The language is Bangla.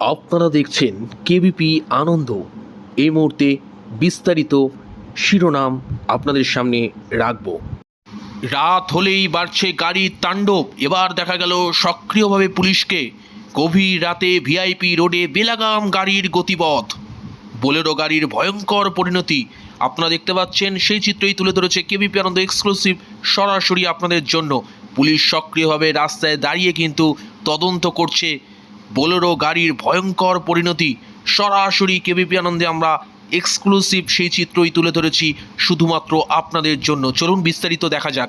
আপনারা দেখছেন কেবিপি আনন্দ। এই মুহূর্তে বিস্তারিত শিরোনাম আপনাদের সামনে রাখব। রাত হলেই বাড়ছে গাড়ির তাণ্ডব। এবার দেখা গেল সক্রিয়ভাবে পুলিশকে। গভীর রাতে ভিআইপি রোডে বেলাগাম গাড়ির গতিপথ। বোলেরো গাড়ির ভয়ঙ্কর পরিণতি। আপনারা দেখতে পাচ্ছেন, সেই চিত্রই তুলে ধরেছে কেবিপি আনন্দ এক্সক্লুসিভ সরাসরি আপনাদের জন্য। পুলিশ সক্রিয়ভাবে রাস্তায় দাঁড়িয়ে কিন্তু তদন্ত করছে বোলেরো গাড়ির ভয়ঙ্কর পরিণতি। সরাসরি কেবিপি আনন্দে আমরা এক্সক্লুসিভ সেই চিত্রই তুলে ধরেছি শুধুমাত্র আপনাদের জন্য। চলুন বিস্তারিত দেখা যাক।